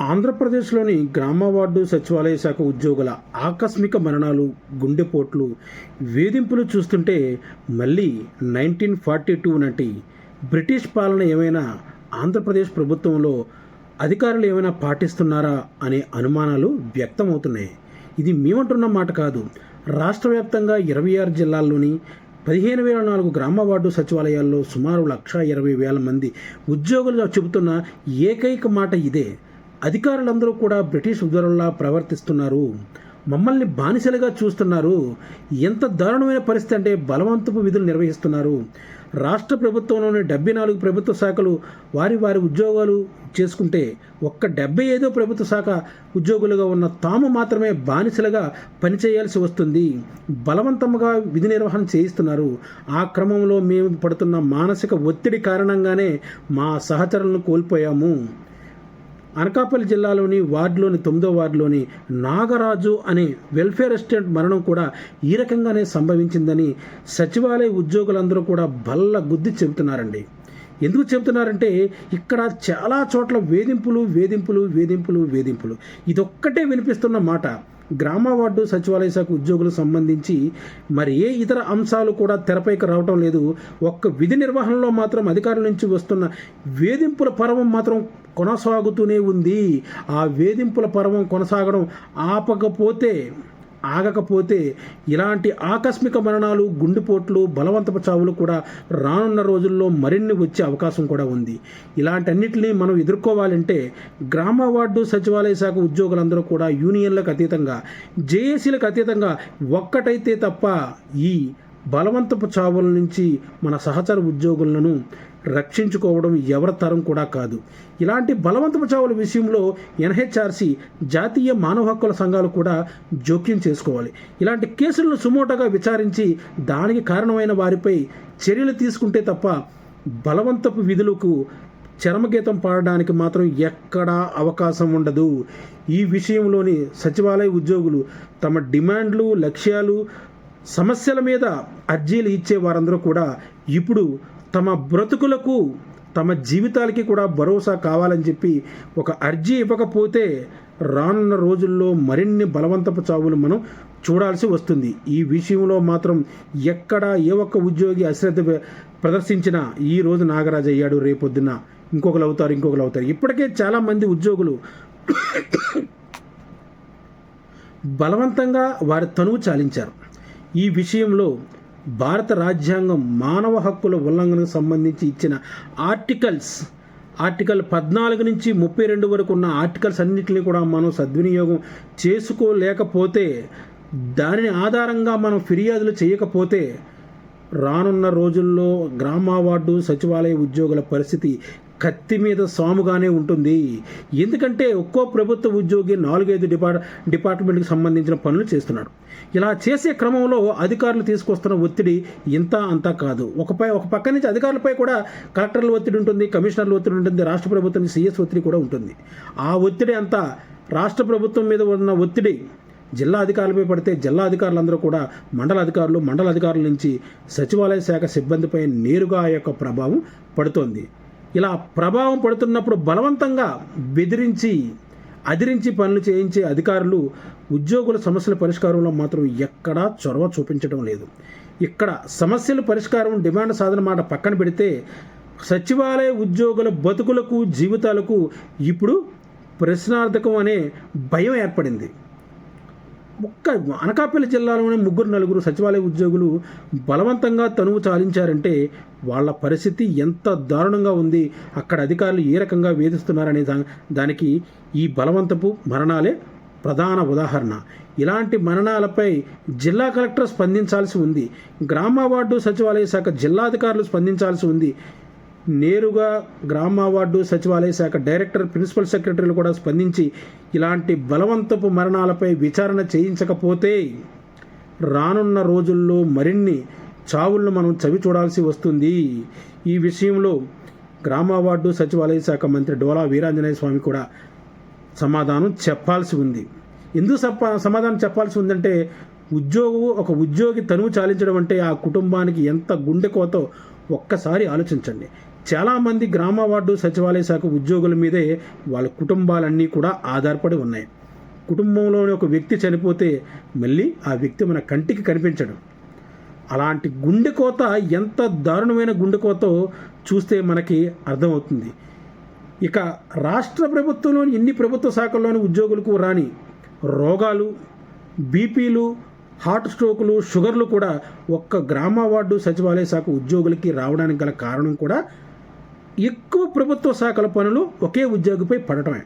ఆంధ్రప్రదేశ్లోని గ్రామ వార్డు సచివాలయ శాఖ ఉద్యోగుల ఆకస్మిక మరణాలు గుండెపోట్లు వేధింపులు చూస్తుంటే మళ్ళీ నైన్టీన్ ఫార్టీ టూ నాటి బ్రిటిష్ పాలన ఏమైనా ఆంధ్రప్రదేశ్ ప్రభుత్వంలో అధికారులు ఏమైనా పాటిస్తున్నారా అనే అనుమానాలు వ్యక్తమవుతున్నాయి. ఇది మేమంటున్న మాట కాదు. రాష్ట్ర వ్యాప్తంగా ఇరవై ఆరు జిల్లాల్లోని పదిహేను వేల నాలుగు గ్రామ వార్డు సచివాలయాల్లో సుమారు లక్ష ఇరవై వేల మంది ఉద్యోగులు చెబుతున్న ఏకైక మాట ఇదే. అధికారులందరూ కూడా బ్రిటిష్ ఉద్యోగుల్లా ప్రవర్తిస్తున్నారు. మమ్మల్ని బానిసలుగా చూస్తున్నారు. ఎంత దారుణమైన పరిస్థితి అంటే బలవంతపు విధులు నిర్వహిస్తున్నారు. రాష్ట్ర ప్రభుత్వంలోని డెబ్బై నాలుగు ప్రభుత్వ శాఖలు వారి వారి ఉద్యోగాలు చేసుకుంటే ఒక్క డెబ్బై ఐదో ప్రభుత్వ శాఖ ఉద్యోగులుగా ఉన్న తాము మాత్రమే బానిసలుగా పనిచేయాల్సి వస్తుంది. బలవంతంగా విధి నిర్వహణ చేయిస్తున్నారు. ఆ క్రమంలో మేము పడుతున్న మానసిక ఒత్తిడి కారణంగానే మా సహచరులను కోల్పోయాము. అనకాపల్లి జిల్లాలోని వార్డులోని తొమ్మిదో వార్డులోని నాగరాజు అనే వెల్ఫేర్ అసిస్టెంట్ మరణం కూడా ఈ రకంగానే సంభవించిందని సచివాలయ ఉద్యోగులందరూ కూడా బల్ల గుద్ది చెబుతున్నారండి. ఎందుకు చెబుతున్నారంటే ఇక్కడ చాలా చోట్ల వేధింపులు వేధింపులు వేధింపులు వేధింపులు. ఇదొక్కటే వినిపిస్తున్న మాట. గ్రామ వార్డు సచివాలయ శాఖ ఉద్యోగులకు సంబంధించి మరి ఏ ఇతర అంశాలు కూడా తెరపైకి రావటం లేదు. ఒక్క విధి నిర్వహణలో మాత్రం అధికారుల నుంచి వస్తున్న వేధింపుల పర్వం మాత్రం కొనసాగుతూనే ఉంది. ఆ వేధింపుల పర్వం కొనసాగడం ఆపకపోతే ఆగకపోతే ఇలాంటి ఆకస్మిక మరణాలు గుండెపోట్లు బలవంతపు చావులు కూడా రానున్న రోజుల్లో మరిన్ని వచ్చే అవకాశం కూడా ఉంది. ఇలాంటన్నిటిని మనం ఎదుర్కోవాలంటే గ్రామ వార్డు సచివాలయ శాఖ ఉద్యోగులందరూ కూడా యూనియన్లకు అతీతంగా జేఏసీలకు అతీతంగా ఒక్కటైతే తప్ప ఈ బలవంతపు చావుల నుంచి మన సహచర ఉద్యోగులను రక్షించుకోవడం ఎవరి తరం కూడా కాదు. ఇలాంటి బలవంతపు చావుల విషయంలో ఎన్హెచ్ఆర్సీ జాతీయ మానవ హక్కుల సంఘాలు కూడా జోక్యం చేసుకోవాలి. ఇలాంటి కేసులను సుమోటగా విచారించి దానికి కారణమైన వారిపై చర్యలు తీసుకుంటే తప్ప బలవంతపు విధులకు చరమగీతం పాడడానికి మాత్రం ఎక్కడా అవకాశం ఉండదు. ఈ విషయంలోని సచివాలయ ఉద్యోగులు తమ డిమాండ్లు లక్ష్యాలు సమస్యల మీద అర్జీలు ఇచ్చే వారందరూ కూడా ఇప్పుడు తమ బ్రతుకులకు తమ జీవితాలకి కూడా భరోసా కావాలని చెప్పి ఒక అర్జీ ఇవ్వకపోతే రానున్న రోజుల్లో మరిన్ని బలవంతపు చావులు మనం చూడాల్సి వస్తుంది. ఈ విషయంలో మాత్రం ఎక్కడ ఏ ఒక్క ఉద్యోగి అశ్రద్ధ ప్రదర్శించినా ఈ రోజు నాగరాజు అయ్యాడు రేపొద్దున ఇంకొకరు అవుతారు ఇంకొకరు అవుతారు. ఇప్పటికే చాలామంది ఉద్యోగులు బలవంతంగా వారి తనువు చాలించారు. ఈ విషయంలో భారత రాజ్యాంగం మానవ హక్కుల ఉల్లంఘనకు సంబంధించి ఇచ్చిన ఆర్టికల్స్ ఆర్టికల్ పద్నాలుగు నుంచి ముప్పై రెండు వరకు ఉన్న ఆర్టికల్స్ అన్నింటినీ కూడా మనం సద్వినియోగం చేసుకోలేకపోతే దానిని ఆధారంగా మనం ఫిర్యాదులు చేయకపోతే రానున్న రోజుల్లో గ్రామ వార్డు సచివాలయ ఉద్యోగుల పరిస్థితి కత్తి మీద సాముగానే ఉంటుంది. ఎందుకంటే ఒక్కో ప్రభుత్వ ఉద్యోగి నాలుగైదు డిపార్ట్ డిపార్ట్మెంట్కి సంబంధించిన పనులు చేస్తున్నాడు. ఇలా చేసే క్రమంలో అధికారులు తీసుకొస్తున్న ఒత్తిడి ఇంత అంతా కాదు. ఒకపై ఒక పక్క నుంచి అధికారులపై కూడా కలెక్టర్ల ఒత్తిడి ఉంటుంది కమిషనర్ల ఒత్తిడి ఉంటుంది రాష్ట్ర ప్రభుత్వం సీఎస్ ఒత్తిడి కూడా ఉంటుంది. ఆ ఒత్తిడి అంతా రాష్ట్ర ప్రభుత్వం మీద ఉన్న ఒత్తిడి జిల్లా అధికారులపై పడితే జిల్లా అధికారులందరూ కూడా మండల అధికారులు మండల అధికారుల నుంచి సచివాలయ శాఖ సిబ్బందిపై నేరుగా ఆ యొక్క ప్రభావం పడుతోంది. ఇలా ప్రభావం పడుతున్నప్పుడు బలవంతంగా బెదిరించి అదిరించి పనులు చేయించే అధికారులు ఉద్యోగుల సమస్యల పరిష్కారంలో మాత్రం ఎక్కడా చొరవ చూపించడం లేదు. ఇక్కడ సమస్యల పరిష్కారం డిమాండ్ సాధన మాట పక్కన పెడితే సచివాలయ ఉద్యోగుల బతుకులకు జీవితాలకు ఇప్పుడు ప్రశ్నార్థకం అనే భయం ఏర్పడింది. ఒక్క అనకాపల్లి జిల్లాలోని ముగ్గురు నలుగురు సచివాలయ ఉద్యోగులు బలవంతంగా తనువు చాలించారంటే వాళ్ళ పరిస్థితి ఎంత దారుణంగా ఉంది. అక్కడ అధికారులు ఏ రకంగా వేధిస్తున్నారనే దా దానికి ఈ బలవంతపు మరణాలే ప్రధాన ఉదాహరణ. ఇలాంటి మరణాలపై జిల్లా కలెక్టర్ స్పందించాల్సి ఉంది. గ్రామ వార్డు సచివాలయ శాఖ జిల్లాధికారులు స్పందించాల్సి ఉంది. నేరుగా గ్రామ వార్డు సచివాలయ శాఖ డైరెక్టర్ ప్రిన్సిపల్ సెక్రటరీలు కూడా స్పందించి ఇలాంటి బలవంతపు మరణాలపై విచారణ చేయించకపోతే రానున్న రోజుల్లో మరిన్ని చావులను మనం చవి చూడాల్సి వస్తుంది. ఈ విషయంలో గ్రామ వార్డు సచివాలయ శాఖ మంత్రి డోలా వీరాంజనేయ స్వామి కూడా సమాధానం చెప్పాల్సి ఉంది. ఎందుకు సప సమాధానం చెప్పాల్సి ఉందంటే ఉద్యోగు ఒక ఉద్యోగి తనువు చాలించడం అంటే ఆ కుటుంబానికి ఎంత గుండె కోతో ఒక్కసారి ఆలోచించండి. చాలామంది గ్రామ వార్డు సచివాలయ శాఖ ఉద్యోగుల మీదే వాళ్ళ కుటుంబాలన్నీ కూడా ఆధారపడి ఉన్నాయి. కుటుంబంలోని ఒక వ్యక్తి చనిపోతే మళ్ళీ ఆ వ్యక్తి మన కంటికి కనిపించడం. అలాంటి గుండె కోత ఎంత దారుణమైన గుండె కోతో చూస్తే మనకి అర్థమవుతుంది. ఇక రాష్ట్ర ప్రభుత్వంలోని ఎన్ని ప్రభుత్వ శాఖల్లోని ఉద్యోగులకు రాని రోగాలు బీపీలు హార్ట్ స్ట్రోకులు షుగర్లు కూడా ఒక్క గ్రామ వార్డు సచివాలయ శాఖ ఉద్యోగులకి రావడానికి గల కారణం కూడా ఎక్కువ ప్రభుత్వ శాఖల పనులు ఒకే ఉద్యోగిపై పడటమే.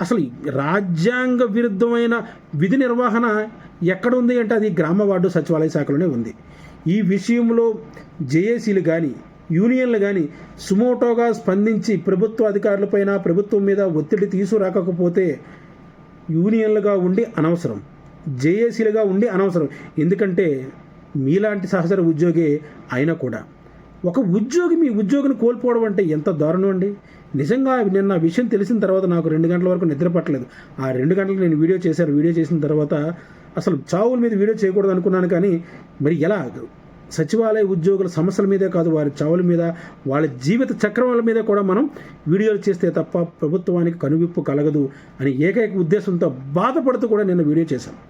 అసలు రాజ్యాంగ విరుద్ధమైన విధి నిర్వహణ ఎక్కడ ఉంది అంటే అది గ్రామ వార్డు సచివాలయ శాఖలోనే ఉంది. ఈ విషయంలో జేఏసీలు కానీ యూనియన్లు కానీ సుమోటోగా స్పందించి ప్రభుత్వ అధికారులపైన ప్రభుత్వం మీద ఒత్తిడి తీసుకురాకపోతే యూనియన్లుగా ఉండి అనవసరం. జేఏసీలుగా ఉండి అనవసరం. ఎందుకంటే మీలాంటి సహచర ఉద్యోగి అయినా కూడా ఒక ఉద్యోగి మీ ఉద్యోగిని కోల్పోవడం అంటే ఎంత దారుణం అండి? నిజంగా నిన్న విషయం తెలిసిన తర్వాత నాకు రెండు గంటల వరకు నిద్ర పట్టలేదు. ఆ రెండు గంటలకు నేను వీడియో చేశాను. వీడియో చేసిన తర్వాత అసలు చావుల మీద వీడియో చేయకూడదు అనుకున్నాను కానీ మరి ఎలా? సచివాలయ ఉద్యోగుల సమస్యల మీదే కాదు వారి చావుల మీద వాళ్ళ జీవిత చక్రముల మీద కూడా మనం వీడియోలు చేస్తే తప్ప ప్రభుత్వానికి కనువిప్పు కలగదు అని ఏకైక ఉద్దేశంతో బాధపడుతూ కూడా నేను వీడియో చేశాను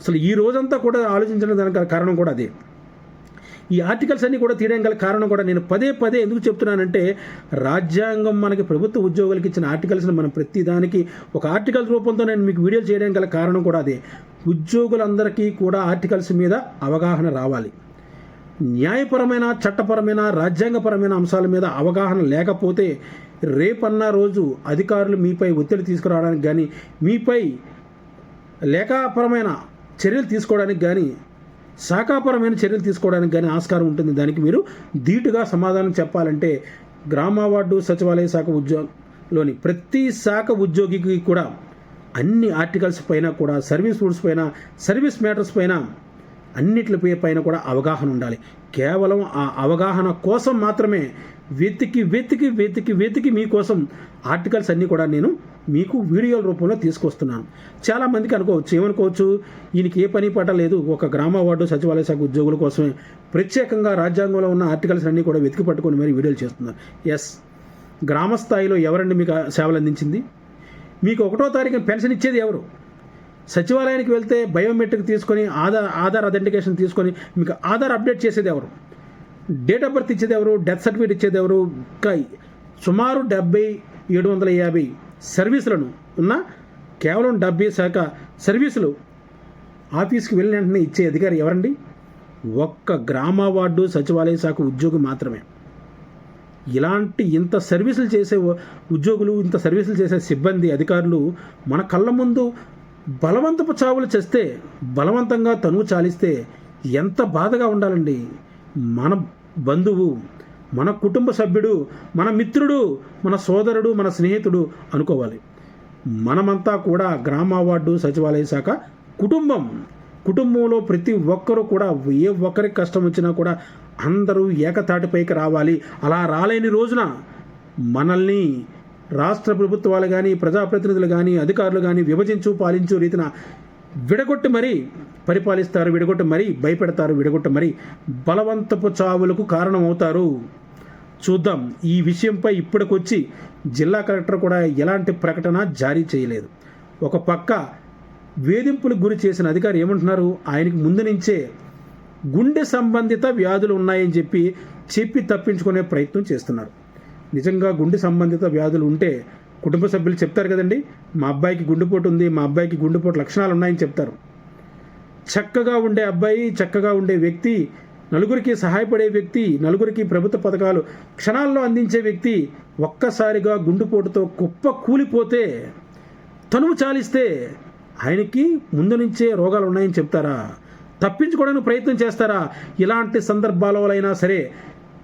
అసలు ఈ రోజంతా కూడా ఆలోచించడం దానికి కారణం కూడా అదే. ఈ ఆర్టికల్స్ అన్నీ కూడా తీయడం గల కారణం కూడా నేను పదే పదే ఎందుకు చెప్తున్నానంటే రాజ్యాంగం మనకి ప్రభుత్వ ఉద్యోగులకు ఇచ్చిన ఆర్టికల్స్ని మనం ప్రతి దానికి ఒక ఆర్టికల్ రూపంతో నేను మీకు వీడియోలు చేయడం గల కారణం కూడా అదే. ఉద్యోగులందరికీ కూడా ఆర్టికల్స్ మీద అవగాహన రావాలి. న్యాయపరమైన చట్టపరమైన రాజ్యాంగపరమైన అంశాల మీద అవగాహన లేకపోతే రేపన్న రోజు అధికారులు మీపై ఒత్తిడి తీసుకురావడానికి కానీ మీపై లేఖాపరమైన చర్యలు తీసుకోవడానికి కానీ శాఖాపరమైన చర్యలు తీసుకోవడానికి కానీ ఆస్కారం ఉంటుంది. దానికి మీరు ధీటుగా సమాధానం చెప్పాలంటే గ్రామ వార్డు సచివాలయ శాఖ ఉద్యోగంలోని ప్రతి శాఖ ఉద్యోగికి కూడా అన్ని ఆర్టికల్స్ పైన కూడా సర్వీస్ రూల్స్ పైన సర్వీస్ మ్యాటర్స్ పైన అన్నిటిపై పైన కూడా అవగాహన ఉండాలి. కేవలం ఆ అవగాహన కోసం మాత్రమే వెతికి వెతికి వెతికి వెతికి మీకోసం ఆర్టికల్స్ అన్నీ కూడా నేను మీకు వీడియోల రూపంలో తీసుకొస్తున్నాను. చాలామందికి అనుకోవచ్చు ఏమనుకోవచ్చు ఈయనకి ఏ పని పట్ట లేదు ఒక గ్రామ వార్డు సచివాలయ శాఖ ఉద్యోగుల కోసమే ప్రత్యేకంగా రాజ్యాంగంలో ఉన్న ఆర్టికల్స్ అన్నీ కూడా వెతికి పట్టుకొని మరి వీడియోలు చేస్తున్నారు. ఎస్ గ్రామ స్థాయిలో ఎవరండి మీకు సేవలు అందించింది? మీకు ఒకటో తారీఖు పెన్షన్ ఇచ్చేది ఎవరు? సచివాలయానికి వెళ్తే బయోమెట్రిక్ తీసుకొని ఆధార్ ఆధార్ అథెంటికేషన్ తీసుకొని మీకు ఆధార్ అప్డేట్ చేసేది ఎవరు డేట్ ఆఫ్ బర్త్ ఇచ్చేది ఎవరు డెత్ సర్టిఫికేట్ ఇచ్చేది ఎవరు ఇంకా సుమారు డెబ్బై ఏడు వందల యాభై సర్వీసులను ఉన్న కేవలం డెబ్బై శాఖ సర్వీసులు ఆఫీస్కి వెళ్ళిన వెంటనే ఇచ్చే అధికారి ఎవరండి? ఒక్క గ్రామ వార్డు సచివాలయ శాఖ ఉద్యోగి మాత్రమే. ఇలాంటి ఇంత సర్వీసులు చేసే ఉద్యోగులు ఇంత సర్వీసులు చేసే సిబ్బంది అధికారులు మన కళ్ళ ముందు బలవంతపు చావులు చేస్తే బలవంతంగా తనువు చాలిస్తే ఎంత బాధగా ఉండాలండి? మన బంధువు మన కుటుంబ సభ్యుడు మన మిత్రుడు మన సోదరుడు మన స్నేహితుడు అనుకోవాలి. మనమంతా కూడా గ్రామ వార్డు సచివాలయ శాఖ కుటుంబం. కుటుంబంలో ప్రతి ఒక్కరూ కూడా ఏ ఒక్కరికి కష్టం వచ్చినా కూడా అందరూ ఏకతాటిపైకి రావాలి. అలా రాలేని రోజున మనల్ని రాష్ట్ర ప్రభుత్వాలు కానీ ప్రజాప్రతినిధులు కానీ అధికారులు కానీ విభజించు పాలించు రీతిన విడగొట్టి మరీ పరిపాలిస్తారు విడగొట్టి మరీ భయపెడతారు విడగొట్టి మరీ బలవంతపు చావులకు కారణమవుతారు. చూద్దాం. ఈ విషయంపై ఇప్పటికొచ్చి జిల్లా కలెక్టర్ కూడా ఎలాంటి ప్రకటన జారీ చేయలేదు. ఒక పక్క వేధింపులకు గురి చేసిన అధికారి ఏమంటున్నారు? ఆయనకి ముందు నుంచే గుండె సంబంధిత వ్యాధులు ఉన్నాయని చెప్పి చెప్పి తప్పించుకునే ప్రయత్నం చేస్తున్నారు. నిజంగా గుండె సంబంధిత వ్యాధులు ఉంటే కుటుంబ సభ్యులు చెప్తారు కదండి మా అబ్బాయికి గుండెపోటు ఉంది మా అబ్బాయికి గుండెపోటు లక్షణాలు ఉన్నాయని చెప్తారు. చక్కగా ఉండే అబ్బాయి చక్కగా ఉండే వ్యక్తి నలుగురికి సహాయపడే వ్యక్తి నలుగురికి ప్రభుత్వ పథకాలు క్షణాల్లో అందించే వ్యక్తి ఒక్కసారిగా గుండెపోటుతో కుప్ప కూలిపోతే తనువు చాలిస్తే ఆయనకి ముందు నుంచే రోగాలు ఉన్నాయని చెప్తారా? తప్పించుకోవడానికి ప్రయత్నం చేస్తారా? ఇలాంటి అయినా సరే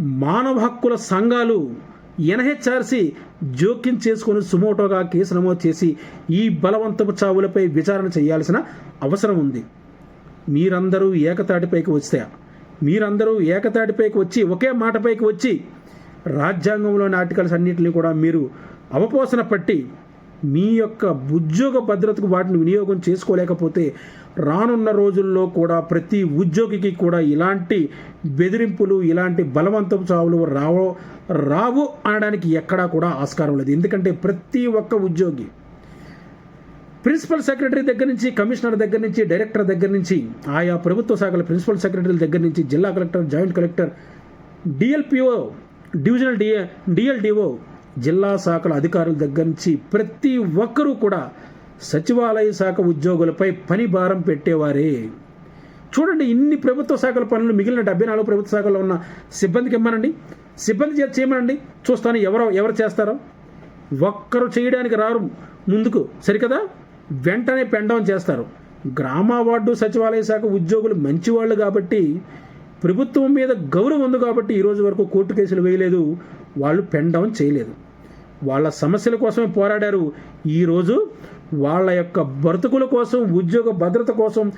మానవ హక్కుల సంఘాలు ఎన్హెచ్ఆర్సి జోక్యం చేసుకొని సుమోటోగా కేసు నమోదు చేసి ఈ బలవంతపు చావులపై విచారణ చేయాల్సిన అవసరం ఉంది. మీరందరూ ఏకతాటిపైకి వస్తే మీరందరూ ఏకతాటిపైకి వచ్చి ఒకే మాటపైకి వచ్చి రాజ్యాంగంలోని ఆర్టికల్స్ అన్నింటినీ కూడా మీరు అవపోసన పట్టి మీ యొక్క ఉద్యోగ భద్రతకు వాటిని వినియోగం చేసుకోలేకపోతే రానున్న రోజుల్లో కూడా ప్రతి ఉద్యోగికి కూడా ఇలాంటి బెదిరింపులు ఇలాంటి బలవంతపు చావులు రావు రావు అనడానికి ఎక్కడా కూడా ఆస్కారం లేదు. ఎందుకంటే ప్రతి ఒక్క ఉద్యోగి ప్రిన్సిపల్ సెక్రటరీ దగ్గర నుంచి కమిషనర్ దగ్గర నుంచి డైరెక్టర్ దగ్గర నుంచి ఆయా ప్రభుత్వ శాఖల ప్రిన్సిపల్ సెక్రటరీల దగ్గర నుంచి జిల్లా collector joint collector DLPO divisional DA DLDO జిల్లా శాఖల అధికారుల దగ్గర నుంచి ప్రతి ఒక్కరూ కూడా సచివాలయ శాఖ ఉద్యోగులపై పని భారం పెట్టేవారే. చూడండి ఇన్ని ప్రభుత్వ శాఖల పనులు మిగిలిన డెబ్బై నాలుగు ప్రభుత్వ శాఖల్లో ఉన్న సిబ్బందికి ఇమ్మనండి. సిబ్బంది చేత చేయమనండి. చూస్తాను ఎవరో ఎవరు చేస్తారో. ఒక్కరు చేయడానికి రారు ముందుకు. సరికదా? వెంటనే పెండవం చేస్తారు. గ్రామ వార్డు సచివాలయ శాఖ ఉద్యోగులు మంచివాళ్ళు కాబట్టి ప్రభుత్వం మీద గౌరవం ఉంది కాబట్టి ఈరోజు వరకు కోర్టు కేసులు వేయలేదు. వాళ్ళు పెండవం చేయలేదు. వాళ్ళ సమస్యల కోసమే పోరాడారు. ఈరోజు వాళ్ళ యొక్క బ్రతుకుల కోసం ఉద్యోగ భద్రత కోసం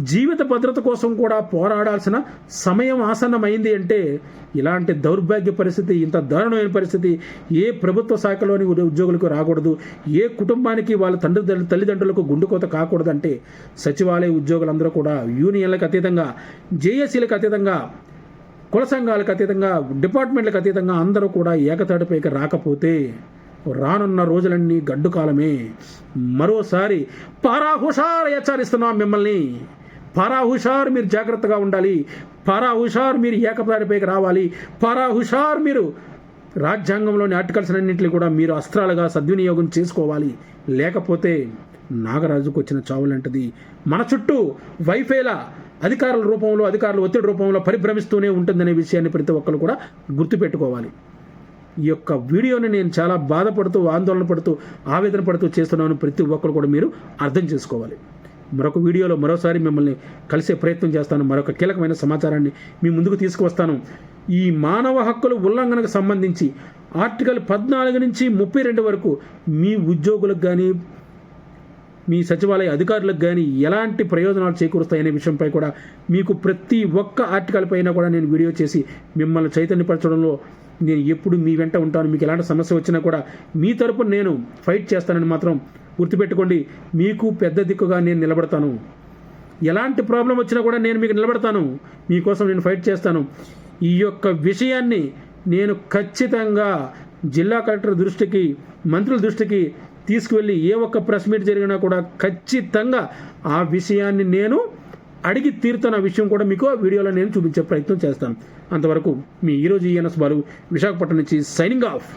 జీవిత భద్రత కోసం కూడా పోరాడాల్సిన సమయం ఆసన్నమైంది అంటే ఇలాంటి దౌర్భాగ్య పరిస్థితి ఇంత దారుణమైన పరిస్థితి ఏ ప్రభుత్వ శాఖలోని ఉద్యోగులకు రాకూడదు. ఏ కుటుంబానికి వాళ్ళ తండ్రి తల్లిదండ్రులకు గుండెకోత కాకూడదంటే సచివాలయ ఉద్యోగులందరూ కూడా యూనియన్లకు అతీతంగా జేఏసీలకు అతీతంగా కుల సంఘాలకు అతీతంగా డిపార్ట్మెంట్లకు అతీతంగా అందరూ కూడా ఏకతాటిపైకి రాకపోతే రానున్న రోజులన్నీ గడ్డు కాలమే మరోసారి పారాహుషార్ హెచ్చరిస్తున్నాం మిమ్మల్ని. పారాహుషార్ మీరు జాగ్రత్తగా ఉండాలి. పారాహుషార్ మీరు ఏకతాటిపైకి రావాలి. పారాహుషార్ మీరు రాజ్యాంగంలోని ఆర్టికల్స్ అన్నింటినీ కూడా మీరు అస్త్రాలుగా సద్వినియోగం చేసుకోవాలి. లేకపోతే నాగరాజుకు వచ్చిన చావులంటది మన చుట్టూ వైఫైల అధికారుల రూపంలో అధికారుల ఒత్తిడి రూపంలో పరిభ్రమిస్తూనే ఉంటుందనే విషయాన్ని ప్రతి ఒక్కరు కూడా గుర్తుపెట్టుకోవాలి. ఈ యొక్క వీడియోని నేను చాలా బాధపడుతూ ఆందోళన పడుతూ ఆవేదన పడుతూ చేస్తున్నాను. ప్రతి ఒక్కరు కూడా మీరు అర్థం చేసుకోవాలి. మరొక వీడియోలో మరోసారి మిమ్మల్ని కలిసే ప్రయత్నం చేస్తాను. మరొక కీలకమైన సమాచారాన్ని మీ ముందుకు తీసుకువస్తాను. ఈ మానవ హక్కుల ఉల్లంఘనకు సంబంధించి ఆర్టికల్ పద్నాలుగు నుంచి ముప్పై రెండు వరకు మీ ఉద్యోగులకు కానీ మీ సచివాలయ అధికారులకు కానీ ఎలాంటి ప్రయోజనాలు చేకూరుస్తాయనే విషయంపై కూడా మీకు ప్రతి ఒక్క ఆర్టికల్ పైన కూడా నేను వీడియో చేసి మిమ్మల్ని చైతన్యపరచడంలో నేను ఎప్పుడు మీ వెంట ఉంటాను మీకు ఎలాంటి సమస్య వచ్చినా కూడా మీ తరపున నేను ఫైట్ చేస్తానని మాత్రం గుర్తుపెట్టుకోండి. మీకు పెద్ద దిక్కుగా నేను నిలబడతాను. ఎలాంటి ప్రాబ్లం వచ్చినా కూడా నేను మీకు నిలబడతాను. మీకోసం నేను ఫైట్ చేస్తాను. ఈ యొక్క విషయాన్ని నేను ఖచ్చితంగా జిల్లా కలెక్టర్ దృష్టికి మంత్రుల దృష్టికి తీసుకువెళ్ళి ఏ ఒక్క ప్రెస్ మీట్ జరిగినా కూడా ఖచ్చితంగా ఆ విషయాన్ని నేను అడిగి తీరుతున్న విషయం కూడా మీకు ఆ వీడియోలో నేను చూపించే ప్రయత్నం చేస్తాను. అంతవరకు మీ ఈరోజు ఈఎన్ఎస్ బాలు విశాఖపట్నం నుంచి సైనింగ్ ఆఫ్.